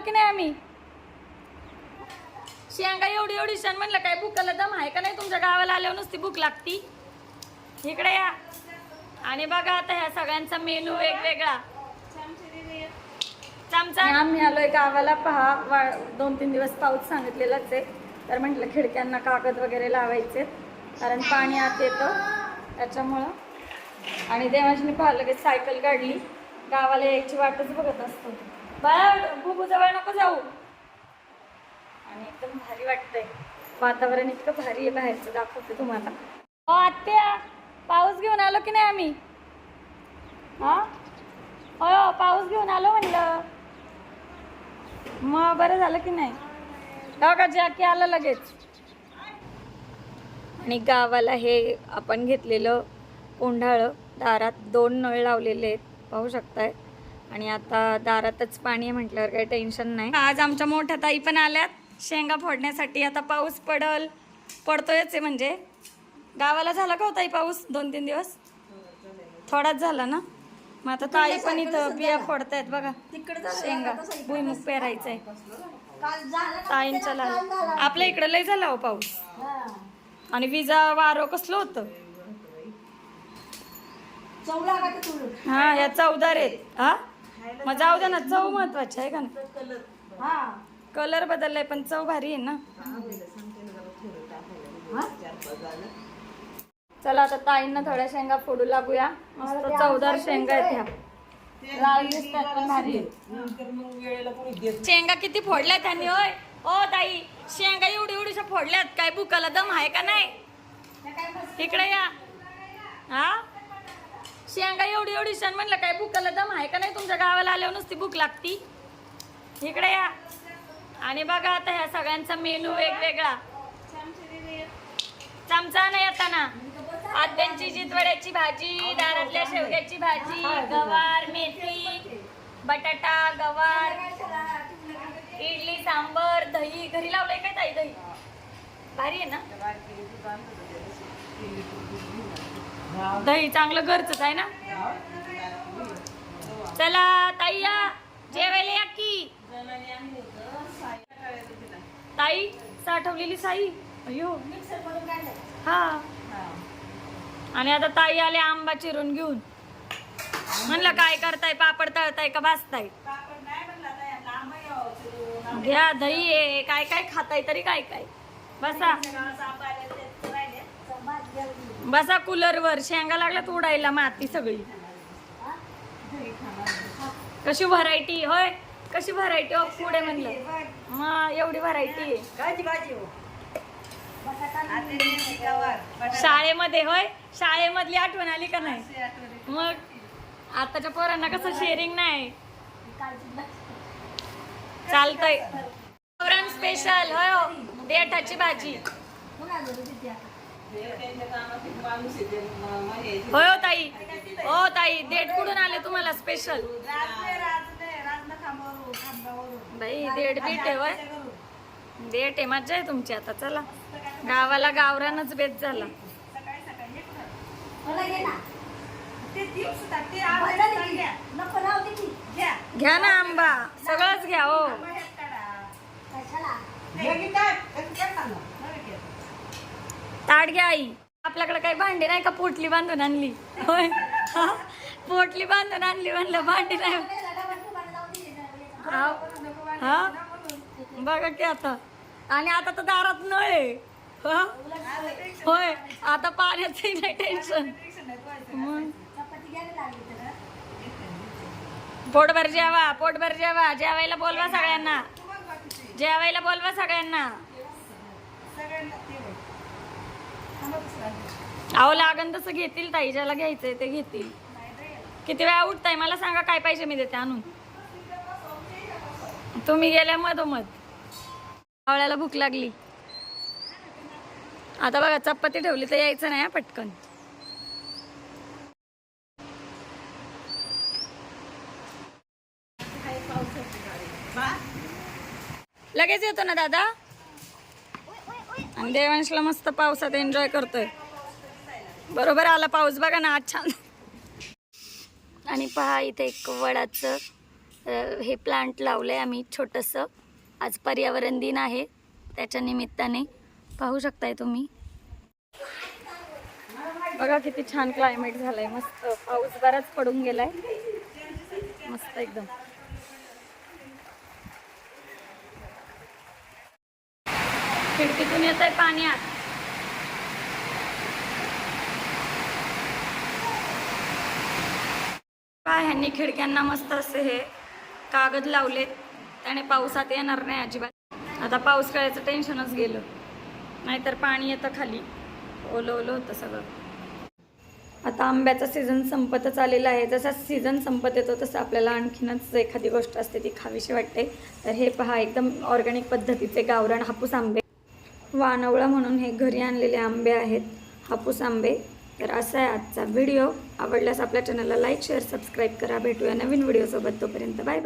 की नाही आम्ही? शेंगा एवढी एवढी क्षण म्हणलं काय भूकाला दम आहे का नाही? तुमच्या गावाला आल्यावर नुसती भूक लागती. इकडे या. आणि बघा आता ह्या सगळ्यांचा मेनू वेगवेगळा. चमचा. आम्ही आलोय गावाला. पहा वा- दोन तीन दिवस पाऊस सांगितलेलाच आहे. तर म्हटलं खिडक्यांना कागद वगैरे लावायचे. कारण पाणी आत येतं. त्याच्यामुळं. आणि देवाजीने पाहिलं की सायकल काढली. गावाला यायची वाटच बघत असतो बाळा बुबू जवळ नको जाऊ. आणि एकदम भारी वाटतंय. वातावरण इतकं भारी आहे बाहेरचं दाखवते तुम्हाला. हो आत्या पाऊस घेऊन आलो की नाही आम्ही? हा? हो पाऊस घेऊन आलो म्हणलं. मग बरं झालं की नाही? हो का जॅकी आलं लगेच. आणि गावाला हे आपण घेतलेलं कोंढाळं दारात दोन नळ लावलेले आहेत. पाहू शकताय? आणि आता दारातच पाणी आहे म्हटल्यावर काही टेन्शन नाही. आज आमच्या मोठ्या ताई पण आल्यात. शेंगा फोडण्यासाठी आता पाऊस पडल. पडतोयच आहे म्हणजे. गावाला झाला का हो ताई पाऊस? दोन तीन दिवस? थोडाच झाला ना? मग आता ताई पण इथं बिया फोडतायत बघा. शेंगा. भुईमुग पेरायचंय. ताईंच्या लाल. आपल्या इकडं लय झाला हो पाऊस. आणि विजा वारं कसलं होतं? हा या चौदार आहेत हा? मग जाऊ दे ना चव महत्वाची आहे का ना कलर बदललाय पण चव भारी आहे ना. चला आता ताईंना थोड्या शेंगा फोडू लागूया. मस्त चौदार शेंगा आहेत ह्या. लाल दिसतात पण भारी आहेत. शेंगा किती फोडल्या त्यांनी होय? ओ ताई शेंगा एवढी एवढीशा फोडल्यात. काय बुकाला दम आहे का नाही? इकडे या. हा? शेंगा एवढी एवढी क्षण म्हणलं काय भूकाला दम आहे का नाही तुमच्या गावाला आल्यावर नुसती भूक लागती? इकडे या. आणि बघा आता ह्या सगळ्यांचा मेनू वेगवेगळा. चमचा नाही येताना आत्यांची जितवड्याची भाजी दारातल्या शेवग्याची भाजी गवार मेथी बटाटा गवार इडली सांबर दही. घरी लावलंय काय ताई दही? भारी आहे ना? दही चांगलं घरचंच आहे ना? चला ताई या जेवायला या की. ताई साठवलेली साई. अयो हा. आणि आता ताई आले आंबा चिरून घेऊन. म्हणलं काय करताय? पापड तळताय का भाजताय? घ्या दही आहे. काय काय खाताय तरी काय काय. बसा. बसा कूलरवर शेंगा लागल्यात उडायला माती सगळी. कशी व्हरायटी होय कशी व्हरायटी हो? पुढे म्हणलं. मग एवढी व्हरायटी आहे. शाळेमध्ये होय? शाळेमधली आठवण आली का नाही? मग आताच्या पोरांना कसं शेअरिंग नाही. चालतंय. स्पेशल होय हो? देठाची भाजी. होय हो ताई. हो ताई. देठ कुठून आले तुम्हाला स्पेशल बाई देठ बीट आहे होय देठ आहे मज्जा आहे तुमची आता. चला. गावाला गावरानच बेत झाला. घ्या. ना आंबा. सगळंच घ्या हो. ताट घ्या आई. आपल्याकडे काही भांडी नाही का? पोटली बांधून आणली. होय. पोटली बांधून आणली म्हणलं भांडी नाही. हा? बघा की आता. आणि आता तर दारात नळ आहे. होय. आता पाण्याचंही नाही टेन्शन मग? पोटभर जेवा पोटभर जेवा. जेवायला बोलवा सगळ्यांना. जेवायला बोलवा सगळ्यांना. अहो लागन तसं घेतील ताई ज्याला घ्यायचंय ते घेतील. किती वेळा उठताय मला सांगा काय पाहिजे मी देते आणून. तुम्ही गेल्या मधोमध. आवळ्याला भूक लागली. आता बघा चपाती ठेवली तर यायचं नाही हा पटकन. लगेच येतो ना दादा? आणि देवांशला मस्त पावसात एन्जॉय करतोय. बरोबर आला पाऊस बघा ना आज छान. आणि पहा इथे एक वडाचं हे प्लांट लावलं आहे आम्ही छोटंसं. आज पर्यावरण दिन आहे त्याच्या निमित्ताने. पाहू शकताय तुम्ही. बघा किती छान क्लायमेट झालंय मस्त. पाऊस बराच पडून गेलाय. मस्त एकदम. खिडकीतून येत आहे पाणी आत. काय ह्यांनी खिडक्यांना मस्त असे हे कागद लावले त्याने पावसात येणार नाही अजिबात. आता पाऊस कळायचं टेन्शनच गेलं. नाहीतर पाणी येतं खाली. ओलं ओलं होतं सगळं. आता आंब्याचा सीझन संपतच आलेला आहे. जसा सीझन संपत येतो तसं आपल्याला आणखीनच एखादी गोष्ट असते ती खावीशी वाटते. तर हे पहा एकदम ऑर्गॅनिक पद्धतीचे गावरान हापूस आंबे. वानवळा म्हणून हे घरी आणलेले आंबे आहेत. हापूस आंबे. तर असा आहे आजचा व्हिडिओ. आवडल्यास आपल्या चॅनलला लाईक शेअर सबस्क्राईब करा. भेटूया नवीन व्हिडिओसोबत तोपर्यंत बाय बाय